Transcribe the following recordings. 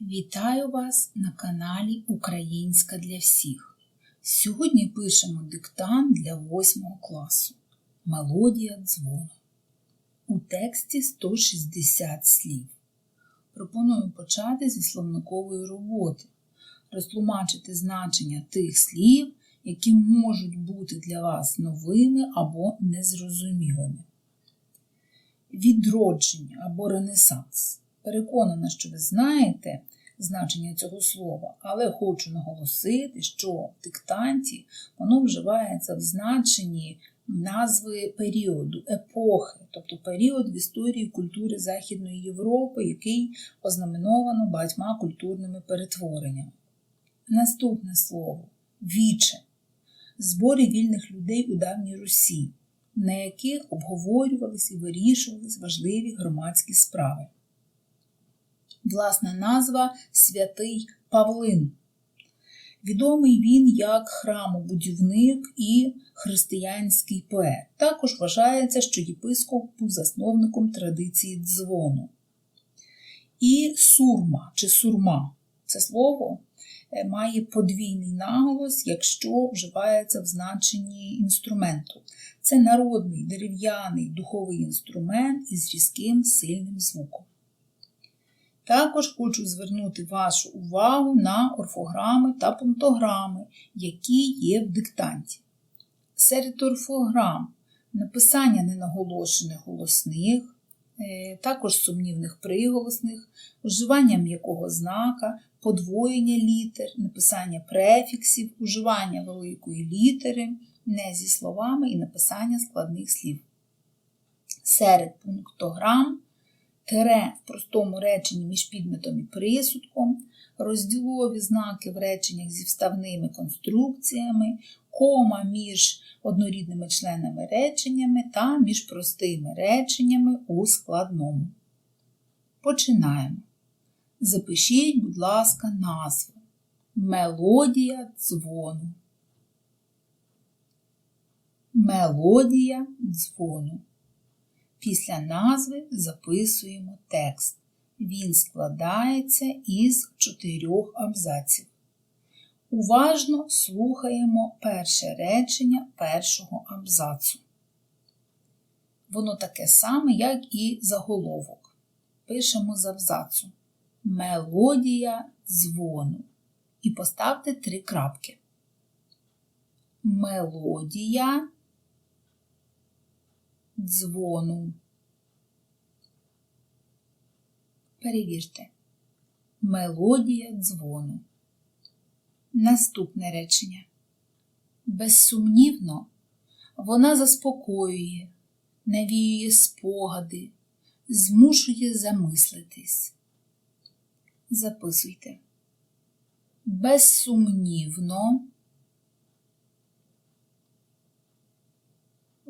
Вітаю вас на каналі Українська для всіх. Сьогодні пишемо диктант для 8 класу. Мелодія дзвону. У тексті 160 слів. Пропоную почати зі словникової роботи, розтлумачити значення тих слів, які можуть бути для вас новими або незрозумілими. Відродження або ренесанс. Переконана, що ви знаєте значення цього слова, але хочу наголосити, що в диктанті воно вживається в значенні назви періоду, епохи, тобто період в історії культури Західної Європи, який ознаменовано багатьма культурними перетвореннями. Наступне слово віче збори вільних людей у давній Русі, на яких обговорювались і вирішувались важливі громадські справи. Власна назва Святий Павлин. Відомий він як храмобудівник і християнський поет. Також вважається, що єпископ був засновником традиції дзвону. І сурма чи сурма це слово має подвійний наголос, якщо вживається в значенні інструменту. Це народний дерев'яний духовий інструмент із різким сильним звуком. Також хочу звернути вашу увагу на орфограми та пунктограми, які є в диктанті. Серед орфограм написання ненаголошених голосних, також сумнівних приголосних, уживання м'якого знака, подвоєння літер, написання префіксів, уживання великої літери, не зі словами і написання складних слів. Серед пунктограм тире в простому реченні між підметом і присудком, розділові знаки в реченнях зі вставними конструкціями, кома між однорідними членами реченнями та між простими реченнями у складному. Починаємо. Запишіть, будь ласка, назву. Мелодія дзвону. Мелодія дзвону. Після назви записуємо текст. Він складається із чотирьох абзаців. Уважно слухаємо перше речення першого абзацу. Воно таке саме, як і заголовок. Пишемо з абзацу. Мелодія дзвону. І поставте три крапки. Мелодія дзвону. Перевірте. Мелодія дзвону. Наступне речення. Безсумнівно, вона заспокоює, навіює спогади, змушує замислитись. Записуйте. Безсумнівно.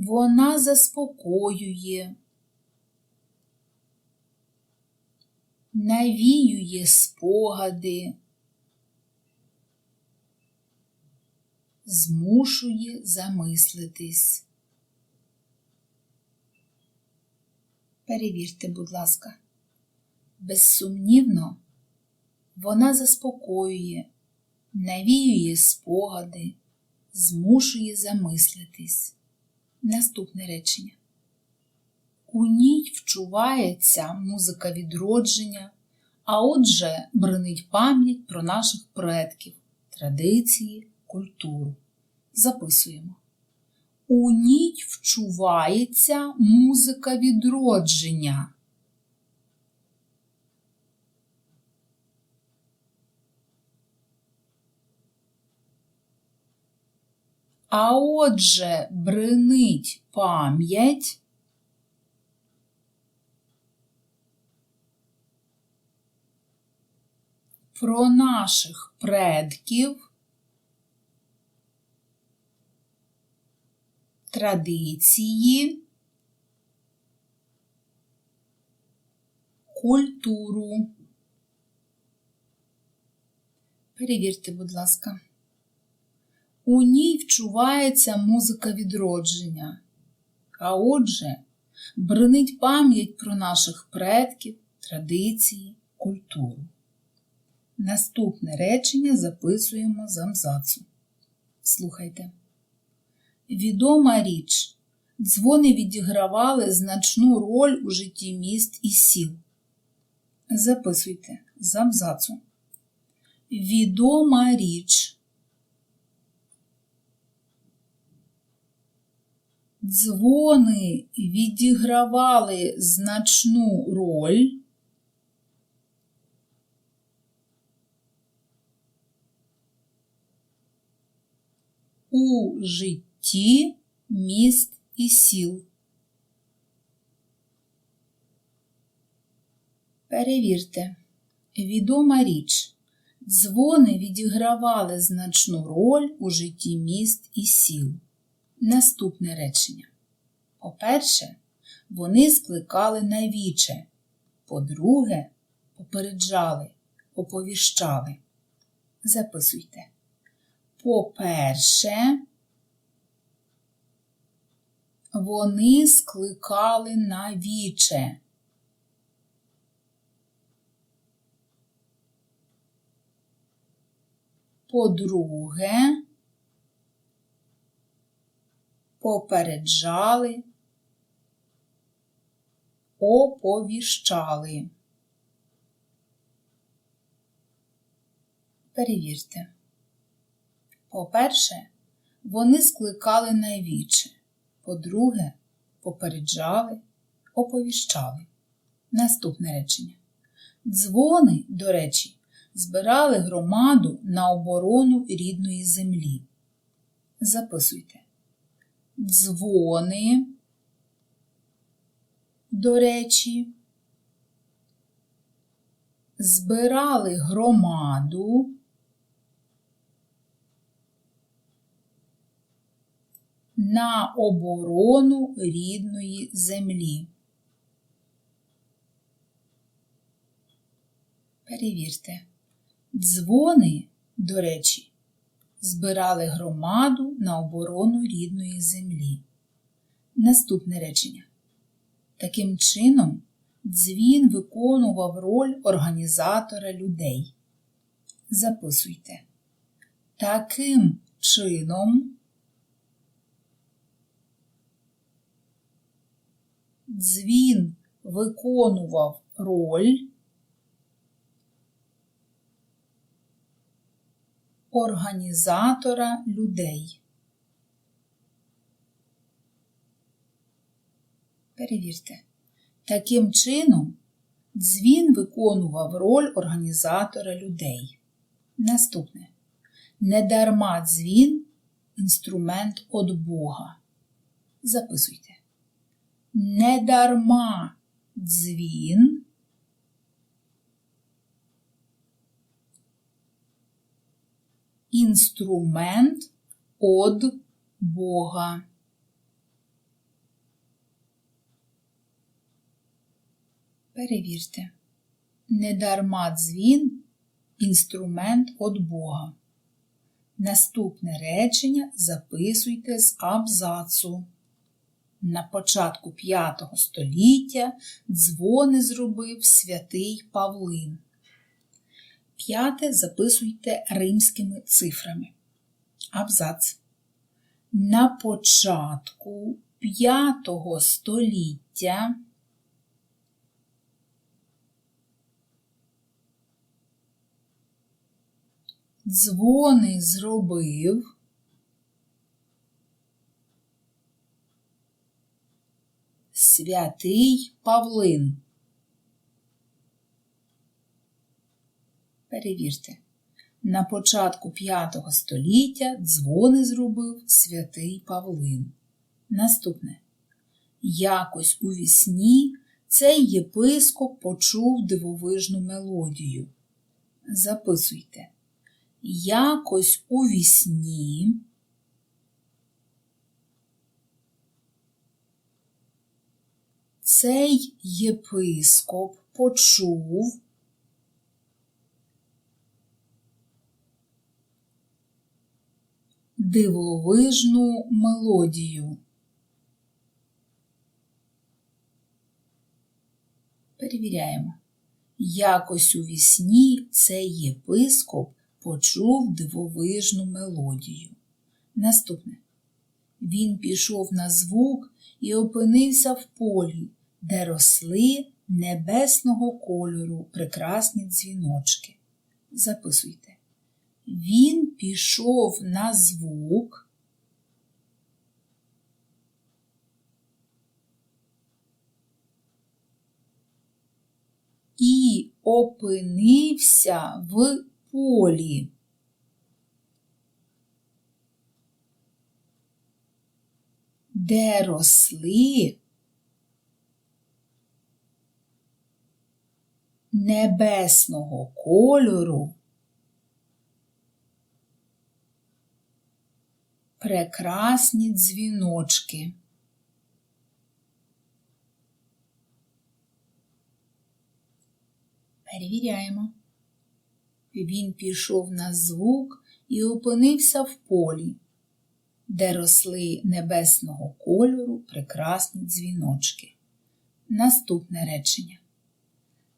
Вона заспокоює, навіює спогади, змушує замислитись. Перевірте, будь ласка, безсумнівно, вона заспокоює, навіює спогади, змушує замислитись. Наступне речення. У ній вчувається музика відродження, а отже, бренить пам'ять про наших предків, традиції, культуру. Записуємо. У ній вчувається музика відродження. А отже, бренить пам'ять про наших предків, традиції, культуру. Перевірте, будь ласка. У ній вчувається музика відродження, а отже, бренить пам'ять про наших предків, традиції, культуру. Наступне речення записуємо з абзацу. Слухайте. Відома річ. Дзвони відігравали значну роль у житті міст і сіл. Записуйте з абзацу. Відома річ. Дзвони відігравали значну роль у житті міст і сіл. Перевірте. Відома річ. Дзвони відігравали значну роль у житті міст і сіл. Наступне речення. По-перше, вони скликали на віче. По-друге, попереджали, оповіщали. Записуйте. По-перше, вони скликали на віче. По-друге, попереджали, оповіщали. Перевірте. По-перше, вони скликали на віче. По-друге, попереджали, оповіщали. Наступне речення. Дзвони, до речі, збирали громаду на оборону рідної землі. Записуйте. Дзвони, до речі, збирали громаду на оборону рідної землі. Перевірте. Дзвони, до речі, збирали громаду на оборону рідної землі. Наступне речення. Таким чином, дзвін виконував роль організатора людей. Записуйте. Таким чином дзвін виконував роль організатора людей. Перевірте. Таким чином, дзвін виконував роль організатора людей. Наступне. Недарма дзвін інструмент від Бога. Записуйте. Недарма дзвін інструмент од Бога. Перевірте. Недарма дзвін інструмент од Бога. Наступне речення записуйте з абзацу. На початку V століття дзвони зробив святий Павлин. П'яте записуйте римськими цифрами. Абзац. На початку V століття дзвони зробив святий Павлин. Перевірте. На початку V століття дзвони зробив святий Павлин. Наступне. Якось у вісні цей єпископ почув дивовижну мелодію. Записуйте. Якось у вісні цей єпископ почув дивовижну мелодію. Перевіряємо. Якось у вісні цей єпископ почув дивовижну мелодію. Наступне. Він пішов на звук і опинився в полі, де росли небесного кольору прекрасні дзвіночки. Записуйте. Він пішов на звук. І опинився в полі. Де росли небесного кольору прекрасні дзвіночки. Перевіряємо. Він пішов на звук і опинився в полі, де росли небесного кольору прекрасні дзвіночки. Наступне речення.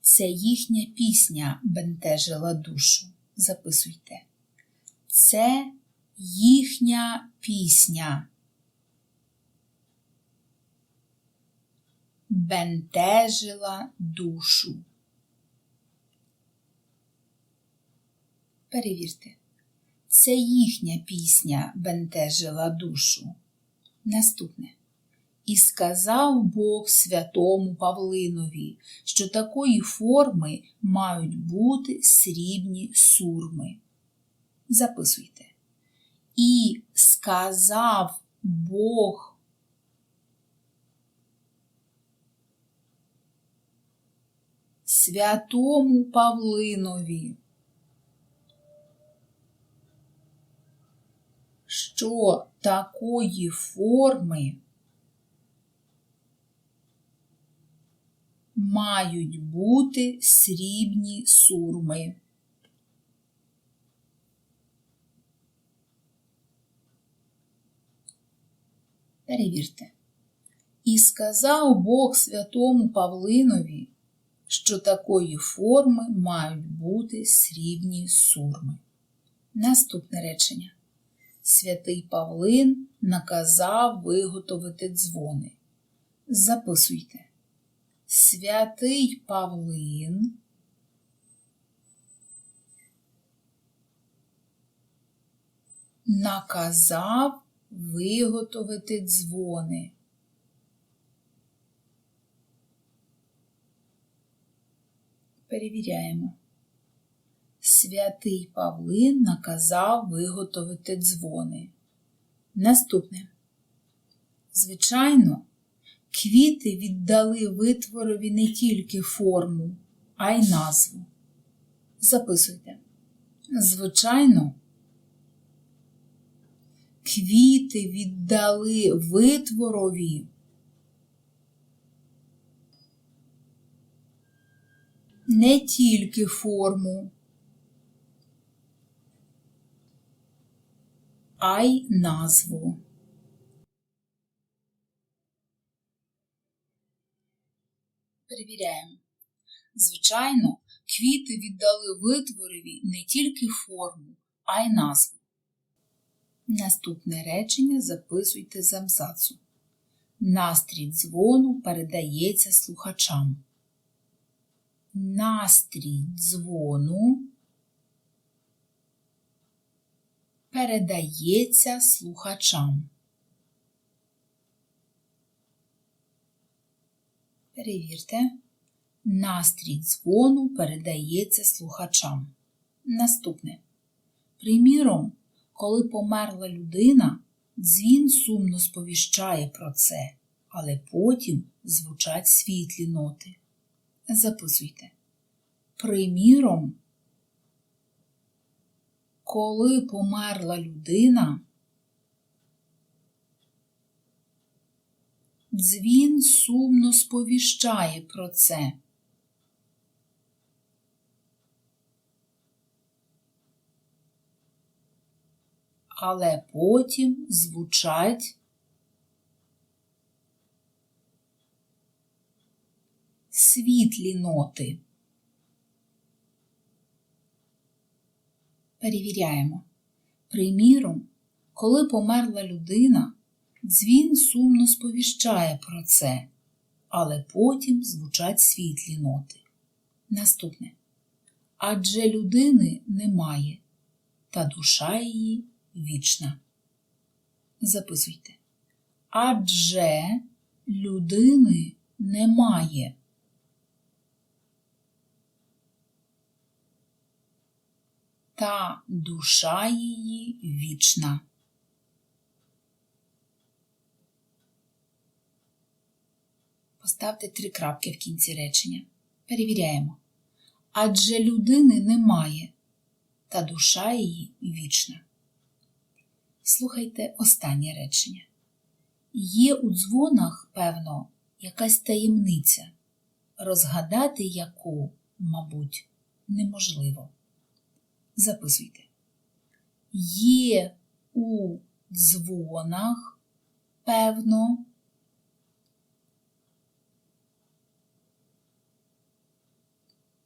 Це їхня пісня бентежила душу. Записуйте. Це їхня пісня. Бентежила душу. Перевірте. Це їхня пісня бентежила душу. Наступне. І сказав Бог святому Павлинові, що такої форми мають бути срібні сурми. Записуйте. І сказав Бог святому Павлинові. Що такої форми мають бути срібні сурми. Перевірте. І сказав Бог святому Павлинові, що такої форми мають бути срібні сурми. Наступне речення. Святий Павлин наказав виготовити дзвони. Записуйте. Святий Павлин наказав виготовити дзвони. Перевіряємо. Святий Павлин наказав виготовити дзвони. Наступне. Звичайно, квіти віддали витворові не тільки форму, а й назву. Записуйте. Звичайно, квіти віддали витворові. Не тільки форму, а й назву. Перевіряємо. Звичайно, квіти віддали витворові не тільки форму, а й назву. Наступне речення записуйте з абзацу. Настрій дзвону передається слухачам. Настрій дзвону передається слухачам. Перевірте. Настрій дзвону передається слухачам. Наступне. Приміром, коли померла людина, дзвін сумно сповіщає про це, але потім звучать світлі ноти. Записуйте. Приміром, коли померла людина, дзвін сумно сповіщає про це. але потім звучать світлі ноти. Перевіряємо. Приміром, коли померла людина, дзвін сумно сповіщає про це, але потім звучать світлі ноти. Наступне. Адже людини немає, та душа її вічна. Записуйте. Адже людини немає. Та душа її вічна. Поставте три крапки в кінці речення. Перевіряємо. Адже людини немає, та душа її вічна. Слухайте останнє речення. Є у дзвонах, певно, якась таємниця, розгадати яку, мабуть, неможливо. Записуйте. Є у дзвонах, певно,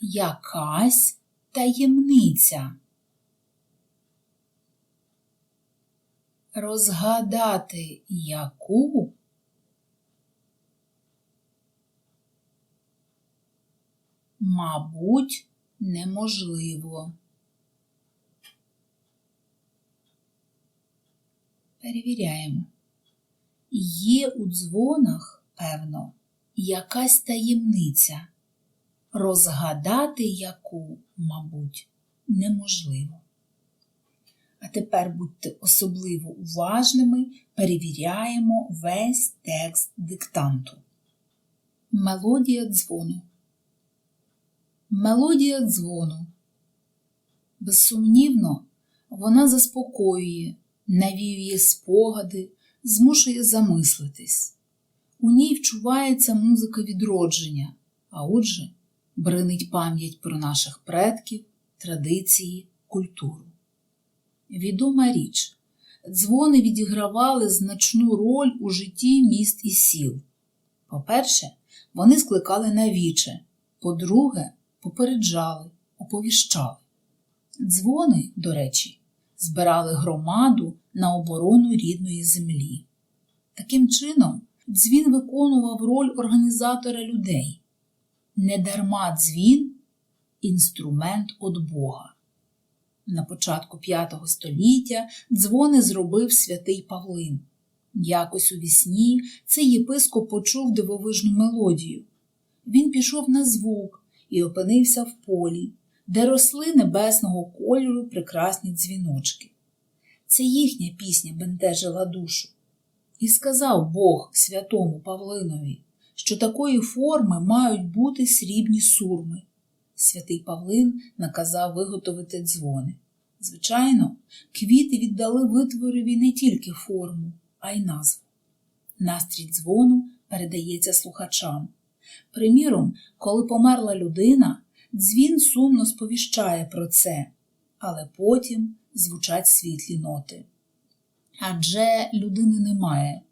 якась таємниця. Розгадати яку мабуть, неможливо. Перевіряємо. Є у дзвонах, певно, якась таємниця, розгадати яку, мабуть, неможливо. А тепер будьте особливо уважними, перевіряємо весь текст диктанту. Мелодія дзвону. Мелодія дзвону. Безсумнівно, вона заспокоює, навіює спогади, змушує замислитись. У ній вчувається музика відродження, а отже, бринить пам'ять про наших предків, традиції, культуру. Відома річ, дзвони відігравали значну роль у житті міст і сіл. По-перше, вони скликали на віче, по-друге, попереджали, оповіщали. Дзвони, до речі, збирали громаду на оборону рідної землі. Таким чином, дзвін виконував роль організатора людей. Недарма дзвін інструмент від Бога. На початку V століття дзвони зробив святий Павлин. Якось у вісні цей єпископ почув дивовижну мелодію. Він пішов на звук і опинився в полі, де росли небесного кольору прекрасні дзвіночки. Це їхня пісня бентежила душу. І сказав Бог святому Павлинові, що такої форми мають бути срібні сурми. Святий Павлин наказав виготовити дзвони. Звичайно, квіти віддали витворові не тільки форму, а й назву. Настрій дзвону передається слухачам. Приміром, коли померла людина, дзвін сумно сповіщає про це, але потім звучать світлі ноти. Адже людини немає,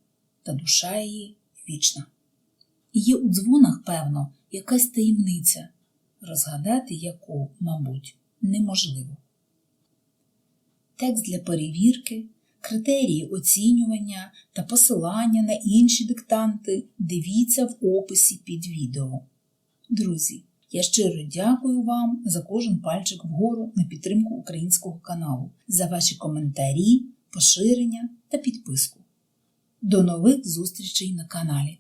та душа її вічна. Є у дзвонах, певно, якась таємниця, розгадати яку, мабуть, неможливо. Текст для перевірки, критерії оцінювання та посилання на інші диктанти дивіться в описі під відео. Друзі, я щиро дякую вам за кожен пальчик вгору на підтримку українського каналу, за ваші коментарі, поширення та підписку. До нових зустрічей на каналі!